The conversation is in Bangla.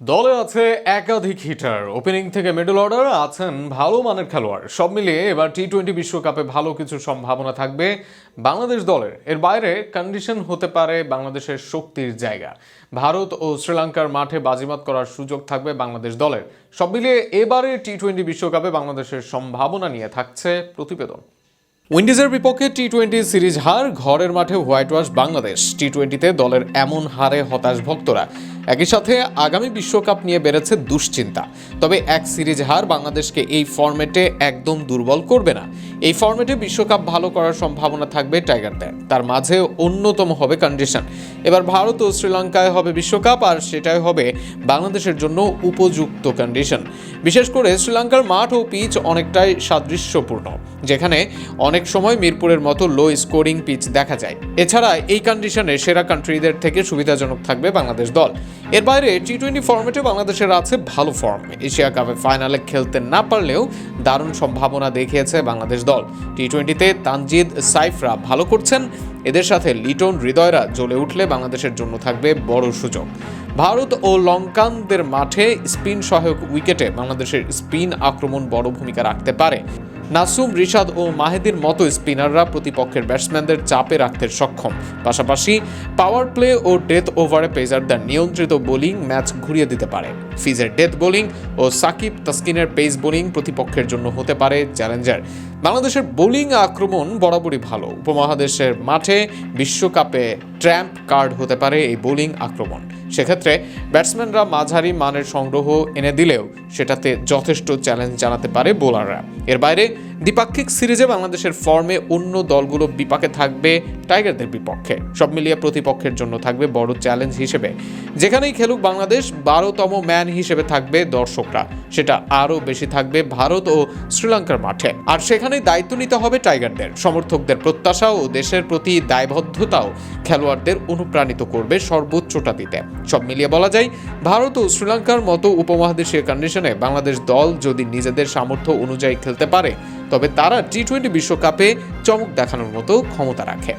দলে আছে একাধিক হিটার। ওপেনিং থেকে মিডল অর্ডার আছেন ভালো মানের খেলোয়াড়। সব মিলিয়ে এবার টি টোয়েন্টি বিশ্বকাপে ভালো কিছু সম্ভাবনা থাকবে বাংলাদেশ দলের। এর বাইরে কন্ডিশন হতে পারে বাংলাদেশের শক্তির জায়গা। ভারত ও শ্রীলঙ্কার মাঠে বাজিমাত করার সুযোগ থাকবে বাংলাদেশ দলের। সব মিলিয়ে এবারে টি টোয়েন্টি বিশ্বকাপে বাংলাদেশের সম্ভাবনা নিয়ে থাকছে প্রতিবেদন। উইন্ডিজের বিপক্ষে টি টোয়েন্টি সিরিজ হার ঘরের মাঠে হোয়াইট ওয়াশ বাংলাদেশ। টি টোয়েন্টিতে দলের এমন হারে হতাশ ভক্তরা। একই সাথে আগামী বিশ্বকাপ নিয়ে বেড়েছে দুশ্চিন্তা। তবে এক সিরিজ হার বাংলাদেশকে এই ফর্মেটে একদম দুর্বল করবে না। এই ফরম্যাটে বিশ্বকাপ ভালো করার সম্ভাবনা থাকবে টাইগারদের তার মাঝে অন্যতম হবে কন্ডিশন এবার ভারত ও শ্রীলঙ্কায় হবে বিশ্বকাপ, আর সেটাই হবে বাংলাদেশের জন্য উপযুক্ত কন্ডিশন বিশেষ করে শ্রীলঙ্কার মাঠ ও পিচ অনেকটাই সাদৃশ্যপূর্ণ, যেখানে অনেক সময় মিরপুরের মতো লো স্কোরিং পিচ দেখা যায়। এছাড়া এই কন্ডিশনে সেরা কান্ট্রিদের থেকে সুবিধাজনক থাকবে বাংলাদেশ দল। এর বাইরে টি টোয়েন্টি ফর্মেটে বাংলাদেশের আছে ভালো ফর্ম এশিয়া কাপে ফাইনালে খেলতে না পারলেও দারুণ সম্ভাবনা দেখিয়েছে বাংলাদেশ দল। টি টোয়েন্টিতে তানজিদ সাইফরা ভালো করছেন। এদের সাথে লিটন হৃদয়রা জ্বলে উঠলে বাংলাদেশের জন্য থাকবে বড় সুযোগ। ভারত ও লঙ্কানদের মাঠে স্পিন সহায়ক উইকেটে বাংলাদেশের স্পিন আক্রমণ বড় ভূমিকা রাখতে পারে। নাসুম, রিশাদ ও মাহেদির মতো স্পিনাররা প্রতিপক্ষের ব্যাটসম্যানদের চাপে রাখতে সক্ষম। পাশাপাশি পাওয়ার প্লে ও ডেথ ওভারে পেসারদের নিয়ন্ত্রিত বোলিং ম্যাচ ঘুরিয়ে দিতে পারে। ফিজের ডেথ বোলিং ও সাকিব তাসকিনের পেস বোলিং প্রতিপক্ষের জন্য হতে পারে চ্যালেঞ্জার বাংলাদেশের বোলিং আক্রমণ বরাবরই ভালো। উপমহাদেশের মাঠে বিশ্বকাপে ট্র্যাম্প কার্ড হতে পারে এই বোলিং আক্রমণ। সেক্ষেত্রে ব্যাটসম্যানরা মাঝারি মানের সংগ্রহ এনে দিলেও সেটাতে যথেষ্ট চ্যালেঞ্জ জানাতে পারে বোলাররা এর বাইরে দ্বিপাক্ষিক সিরিজে বাংলাদেশের ফর্মে অন্য দলগুলো বিপাকে থাকবে টাইগারদের বিপক্ষে। সব মিলিয়ে প্রতিপক্ষের জন্য থাকবে বড় চ্যালেঞ্জ হিসেবে। যেখানেই খেলুক বাংলাদেশ, বারোতম ম্যান হিসেবে থাকবে দর্শকরা। সেটা আরও বেশি থাকবে ভারত ও শ্রীলঙ্কার মাঠে। আর সেখানেই দায়িত্ব নিতে হবে টাইগারদের। সমর্থকদের প্রত্যাশা ও দেশের প্রতি দায়বদ্ধতাও খেলোয়াড়দের অনুপ্রাণিত করবে সর্বোচ্চটা দিতে। সব মিলিয়ে বলা যায়, ভারত ও শ্রীলঙ্কার মতো উপমহাদেশীয় কন্ডিশনে বাংলাদেশ দল যদি নিজেদের সামর্থ্য অনুযায়ী খেলতে পারে তবে তারা টি টোয়েন্টি বিশ্বকাপে চমক দেখানোর মতো ক্ষমতা রাখে।